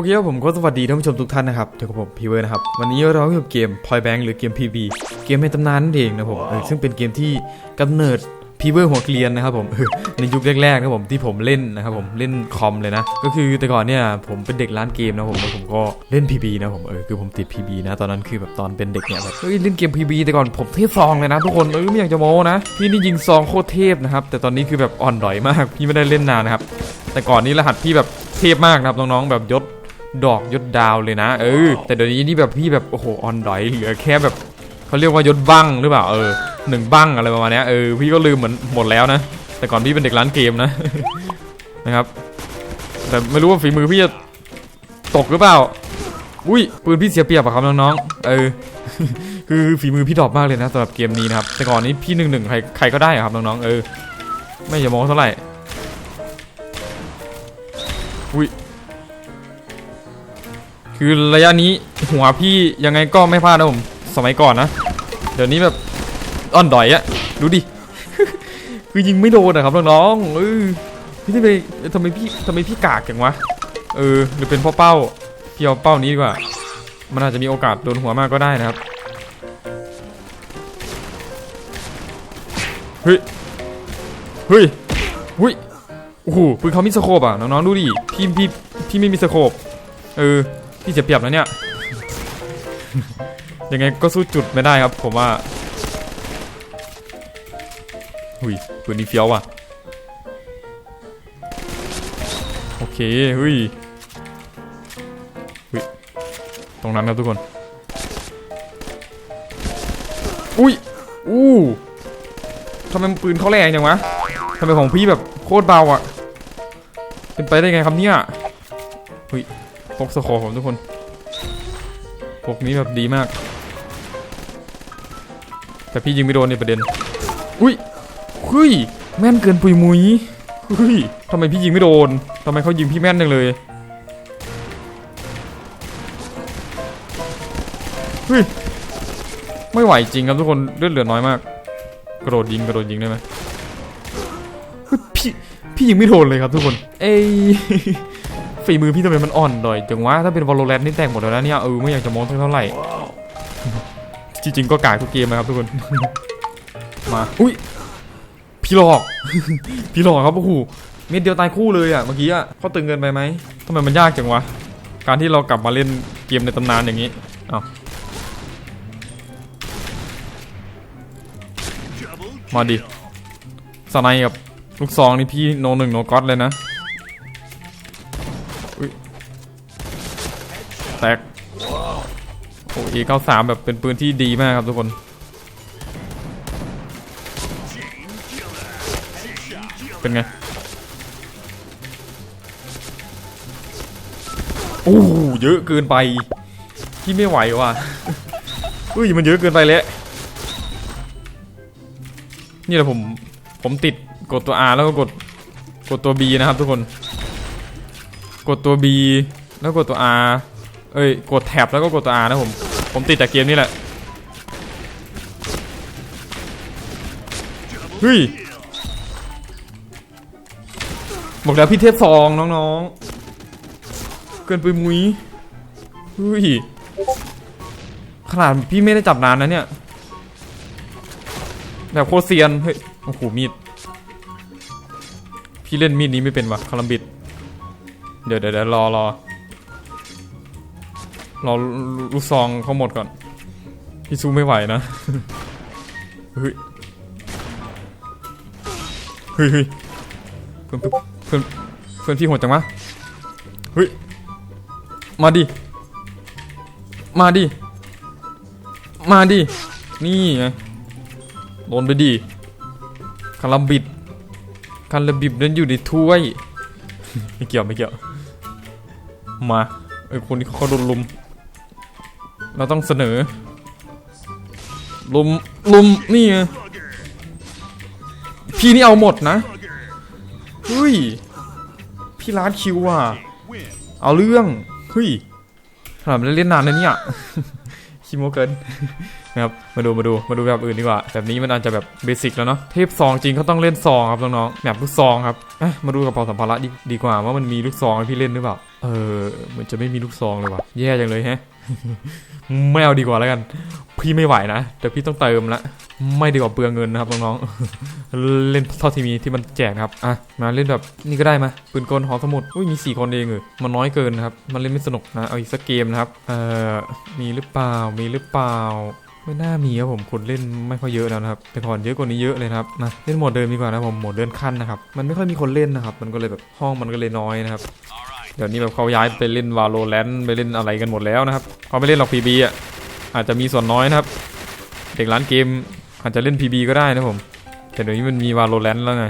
อเคครับผมก็สวัสดีท่านผู้ชมทุกท่านนะครับเจอกับผมพีเวอร์นะครับ วันนี้เราอยู่กับเกม Point Bank หรือเกม PB เกมในตำนานนั่นเองนะผมเออซึ่งเป็นเกมที่กำเนิดพีเวอร์หัวเกรียนนะครับผมในยุคแรกๆนะผมที่ผมเล่นนะครับผมเล่นคอมเลยนะ ก็คือแต่ก่อนเนี่ยผมเป็นเด็กร้านเกมนะผมแล้วผมก็เล่น PB นะผมเออคือผมติด PB นะตอนนั้นคือแบบตอนเป็นเด็กเนี่ยแบบเฮ้ยเล่นเกม PB แต่ก่อนผมเทพซองเลยนะทุกคนเออไม่อยากจะโม้นะพี่นี่ยิงซองโคตรเทพนะครับแต่ตอนนี้คือแบบอ่อนด๋อยมากพี่ไม่ได้เล่นนานนะครับแต่ก่อนนี้รหัสพี่แบบเทพมากนะครับน้องๆแบบยศ ดอกยศดาวเลยนะ เออ แต่เดี๋ยวนี้นี่แบบพี่แบบโอ้โหออนดอยเหลือแค่แบบเขาเรียกว่ายศบั้งหรือเปล่าเออหนึ่งบั้งอะไรประมาณนี้เออพี่ก็ลืมเหมือนหมดแล้วนะแต่ก่อนพี่เป็นเด็กร้านเกมนะนะครับ แต่ไม่รู้ว่าฝีมือพี่จะตกหรือเปล่า อุ้ยปืนพี่เสียเปรียบอะครับน้องๆเออ คือฝีมือพี่ดรอปมากเลยนะสำหรับเกมนี้นะครับแต่ก่อนนี้พี่หนึ่งหนึ่งใครใครก็ได้ครับน้องๆเออ ไม่อย่ามองเท่าไหร่อุ้ย คือระยะนี้หัวพี่ยังไงก็ไม่พลาดนะผม สมัยก่อนนะ เดี๋ยวนี้แบบอ่อนดอยอะดูดิ คือยิงไม่โดนอะครับน้องๆเออพี่ทำไมทำไมพี่ทำไมพี่กากจังวะ เออหรือเป็นเพ่อเป้าพี่เอาเป้านี้ดีกว่า มันอาจจะมีโอกาสโดนหัวมากก็ได้นะครับ เฮ้ย เฮ้ยเฮ้ยโอ้โหปืนเขามีสโคปอะน้องๆดูดิ พี่พี่พี่ไม่มีสโคปเออ พี่เสียเปรียบนะเนี่ย ยังไงก็สู้จุดไม่ได้ครับ ผมว่าหุยปืนนี้เฟี้ยวว่ะ โอเคเฮ้ยเฮ้ยตรงนั้นครับทุกคน อุ้ย อู้ทำไมปืนเขาแรงจังวะทำไมของพี่แบบโคตรเบาอะ เป็นไปได้ไงครับเนี้ย พกสโคปผมทุกคนพกนี้แบบดีมาก แต่พี่ยิงไม่โดนในประเด็น อุ้ยเฮ้ยแม่นเกินปุยมุยเฮ้ยทำไมพี่ยิงไม่โดนทำไมเขายิงพี่แม่นจังเลยเฮ้ยไม่ไหวจริงครับทุกคนเลือดเหลือน้อยมาก กระโดดยิงกระโดดยิงได้ไหมพี่พี่ยิงไม่โดนเลยครับทุกคน เอ้ ฝีมือพี่ทำไมมันอ่อนดอยจังวะถ้าเป็นวอลโลแรนนี่แตกหมดแล้วนะเนี่ยเออไม่อยากจะโม้เท่าไหร่จริงๆก็กากทุกเกมนะครับทุกคนมาอุ้ยพี่หลอกพี่หลอกครับโอ้โหเม็ดเดียวตายคู่เลยอะเมื่อกี้อะเขาตึงเกินไปไหมทำไมมันยากจังวะการที่เรากลับมาเล่นเกมในตำนานอย่างนี้อ้าวมาดิสไนกับลูกซองนี่พี่โนหนึ่งโนก็อตเลยนะ แตกโอ้เอเก้าสามแบบเป็นปืนที่ดีมากครับทุกคน เป็นไง โอ้เยอะเกินไปพี่ไม่ไหวว่ะอุ้ยมันเยอะเกินไปแล้วนี่แหละผมผมติดกดตัว R แล้วก็กดกดตัว B นะครับทุกคน กดตัว B แล้วกดตัว R เอ้ยกดแท็บแล้วก็กดตัว R นะผม ผมติดจากเกมนี้แหละ เฮ้ยบอกแล้วพี่เทพซองน้องๆ เกินไปมุ้ยเฮ้ยขนาดพี่ไม่ได้จับนานนะเนี่ย แบบโคตรเซียน เฮ้ย โอ้โห มีด พี่เล่นมีดนี้ไม่เป็นวะคาลัมบิด เดี๋ยวเดี๋ยวรอรอ เรอลูกซองเขาหมดก่อน พี่สู้ไม่ไหวนะเฮ้ยเฮ้ยเพื่อนเพื่อนเพื่อนพี่โหดจังวะเฮ้ยมาดิมาดิมาดินี่ไงโดนไปดิคาราบิดคาราบิบนั้นอยู่ในถ้วยไม่เกี่ยวไม่เกี่ยวมาไอ้คนนี้เขาโดนลุม เราต้องเสนอ ลุม ลุม นี่พี่นี่เอาหมดนะเฮ้ย พี่ร้านคิวอะ เอาเรื่องเฮ้ยขนาดไมเล่นนานนะเนี่ยคิโมเกินนะครับมาดูมาดูมาดูแบบอื่นดีกว่า แบบนี้มันอาจจะแบบเบสิกแล้วเนาะเทพซองจริงเขาต้องเล่นซองครับน้องๆแบบลูกซองครับมาดูกระเป๋าสัมภาระดีดีกว่าว่ามันมีลูกซองให้พี่เล่นหรือเปล่าเออเหมือนจะไม่มีลูกซองเลยว่ะแย่จังเลยแฮะ ไม่เอาดีกว่าแล้วกัน พี่ไม่ไหวนะเดี๋ยวพี่ต้องเติมละไม่ดีกว่าเปลืองเงินนะครับน้องๆเล่นเท่าที่มีที่มันแจกครับอะมาเล่นแบบนี่ก็ได้มาปืนกลหอสมุดอุ้ยมีสี่คนเองเออมันน้อยเกินนะครับมันเล่นไม่สนุกนะเอาอีกสักเกมนะครับเอ่อมีหรือเปล่ามีหรือเปล่าไม่น่ามีครับผมคนเล่นไม่ค่อยเยอะแล้วนะครับแต่ก่อนเยอะกว่านี้เยอะเลยนะครับมาเล่นโหมดเดิมดีกว่านะผมโหมดเลื่อนขั้นนะครับมันไม่ค่อยมีคนเล่นนะครับ มันก็เลยแบบห้องมันก็เลยน้อยนะครับ ดี๋ยวนี้แบบเขาย้ายไปเล่นวาโลแรนต์ไปเล่นอะไรกันหมดแล้วนะครับเขาไม่เล่นหรอกพีบีอะอาจจะมีส่วนน้อยนะครับ เด็กร้านเกมอาจจะเล่น PB ก็ได้นะผม แต่เดี๋ยวนี้มันมีวาโลแรนต์แล้วไง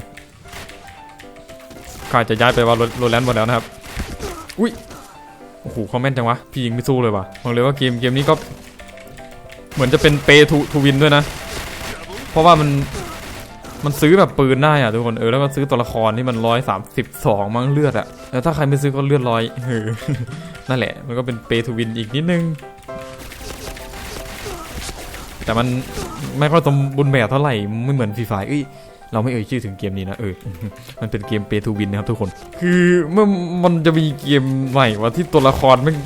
ก็อาจจะย้ายไปวาโลแรนต์หมดแล้วนะครับ อุ้ย โอ้โหคอมเมนต์จังวะ พี่ยิงไม่สู้เลยว่ะบอกเลยว่าเกมเกมนี้ก็ เหมือนจะเป็นเปทูทูวินด้วยนะ เพราะว่ามัน มันซื้อแบบปืนได้อะทุกคนเออแล้วก็ซื้อตัวละครที่มันร้อยสามสิบสองมั้งเลือดอะแล้วถ้าใครไม่ซื้อก็เลือดร้อยเออนั่นแหละ มันก็เป็นเปทูวินอีกนิดนึง แต่มันไม่ค่อยสมบูรณ์แบบเท่าไหร่ไม่เหมือนฟรีไฟเอ้ยเราไม่เอ่ยชื่อถึงเกมนี้นะเออ มันเป็นเกมเปทูวินนะครับทุกคน คือเมื่อมันจะมีเกมใหม่ว่าที่ตัวละครมัน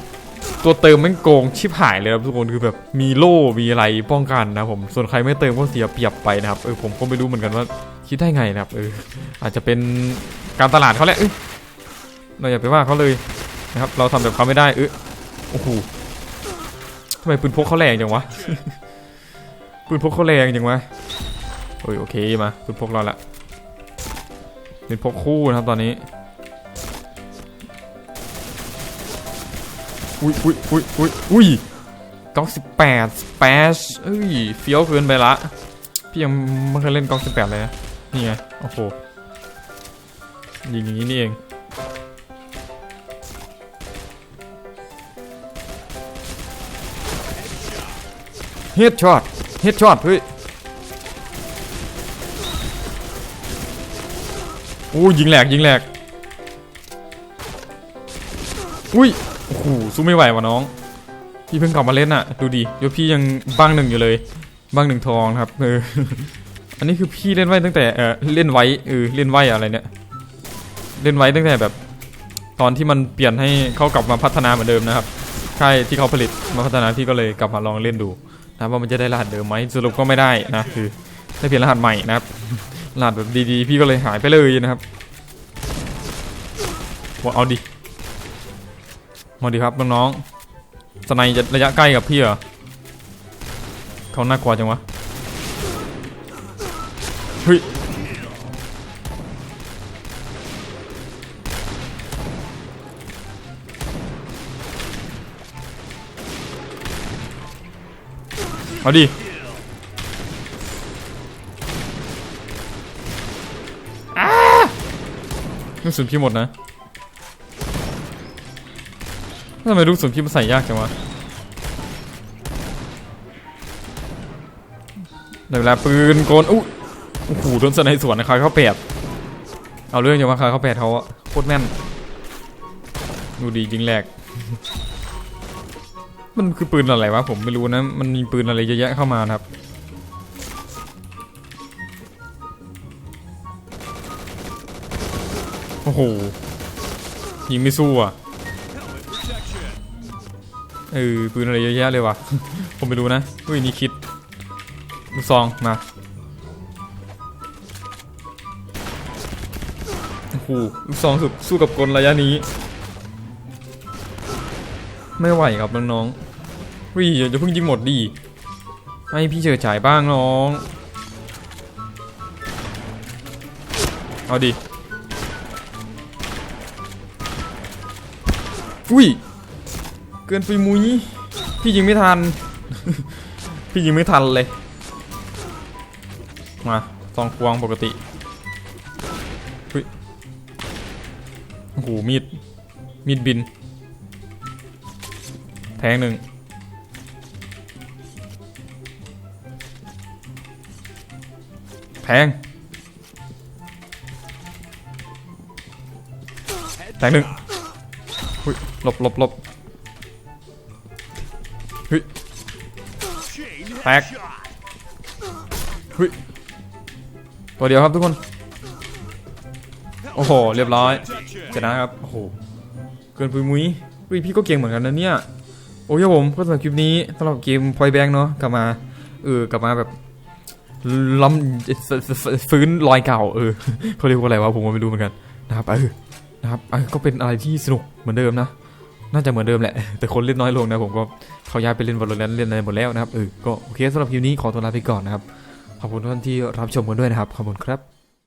ตัวเติมแมันโกงชิบหายเลยครับทุกคนคือแบบมีโล่มีอะไรป้องกันนะผมส่วนใครไม่เติมก็เสียเปรียบไปนะครับเออผมก็ไม่รู้เหมือนกันว่าคิดได้ไงนะครับเอออาจจะเป็นการตลาดเขาแหละเราอย่าไปว่าเขาเลยนะครับ เราทำแบบเขาไม่ได้เออโอ้โหทำไมปืนพกเขาแรงจังวะปืนพกเขาแรงจังวะโอ้ยโอเคมาปืนพกเราละปืนพกคู่นะครับตอนนี้ อุ้ยอุ้ยอุ้ยอุ้ยอุ้ยกองสิบแปดสเปชเอ้ยเฟี้ยวเกินไปละ พี่ยังไม่เคยเล่นกองสิบแปดเลยนะนี่ไง โอ้โห ยิงอย่างนี้นี่เอง เฮดช็อต เฮดช็อตเฮ้ย โอ้ยิงแหลก ยิงแหลก อุ้ย โอ้โหสู้ไม่ไหวว่ะน้อง พี่เพิ่งกลับมาเล่นอะ ดูดิยวพี่ยังบ้างหนึ่งอยู่เลยบ้างหนึ่งทองครับเอออันนี้คือพี่เล่นไว้ตั้งแต่เออเล่นไว้เออเล่นไว้อะไรเนี่ย เล่นไว้ตั้งแต่แบบ ตอนที่มันเปลี่ยนให้เขากลับมาพัฒนาเหมือนเดิมนะครับค่ายที่เขาผลิตมาพัฒนาพี่ก็เลยกลับมาลองเล่นดูนะว่ามันจะได้รหัสเดิมไหมสรุปก็ไม่ได้นะคือได้เปลี่ยนรหัสใหม่นะครับรหัสแบบดีๆ พี่ก็เลยหายไปเลยนะครับว่าเอาดิ มาดีครับน้องๆสไนจะระยะใกล้กับพี่เหรอเขาน่ากลัวจังวะเฮ้ยเอาดิอ้าลูกสุนพี่หมดนะ ทำไมลูกสุนพี่มันใส่ยากจังวะในเวลาปืนโกนอู้โอ้โหโดนสไนสวนนะครับเขาแปดเอาเรื่องจังวะเขาแปดเขาโคตรแม่น ดูดีจริงแหลก มันคือปืนอะไรวะผมไม่รู้นะ มันมีปืนอะไรเยอะแยะเข้ามานะครับโอ้โหยิงไม่สู้อะ เออปืนอะไรเยอะแยะเลยวะผมไม่รู้นะเฮ้ยนี่คิดลูกซองมาโอ้โหลูกซองสุดสู้กับกลระยะนี้ ไม่ไหวครับน้องๆวิอย่าเพิ่งยิงหมดดีให้พี่เฉยฉายบ้างน้อง เอาดิอุ้ย เกินไปมุ้ยพี่ยิงไม่ทัน พี่ยิงไม่ทันเลย มาซองควงปกติอุ้ยโอ้โหมีด มีดบิน แทงหนึ่งแทงแทงหนึ่งอุ้ยหลบหลบหลบ เฮ้ยแตกเฮ้ยตัวเดียวครับทุกคน โอ้โห เรียบร้อยชนะครับ โอ้โห เกินปุยมุ้ยเฮ้ยพี่ก็เก่งเหมือนกันนะเนี่ย โอ้ยผมก็สำหรับคลิปนี้สำหรับเกมพอยแบงเนาะกลับมา เออกลับมาแบบล้ำฟื้นรอยเก่า เออเขาเรียกว่าอะไรวะผมก็ไม่รู้เหมือนกันนะครับเออนะครับเออก็เป็นอะไรที่สนุกเหมือนเดิมนะ น่าจะเหมือนเดิมแหละ แต่คนเล่นน้อยลงนะผมก็เขาย้ายไปเล่นบอลแล้วเล่นอะไรหมดแล้วนะครับเออก็โอเคสำหรับคลิปนี้ขอตัวลาไปก่อนนะครับ ขอบคุณทุกท่านที่รับชมกันด้วยนะครับ ขอบคุณครับ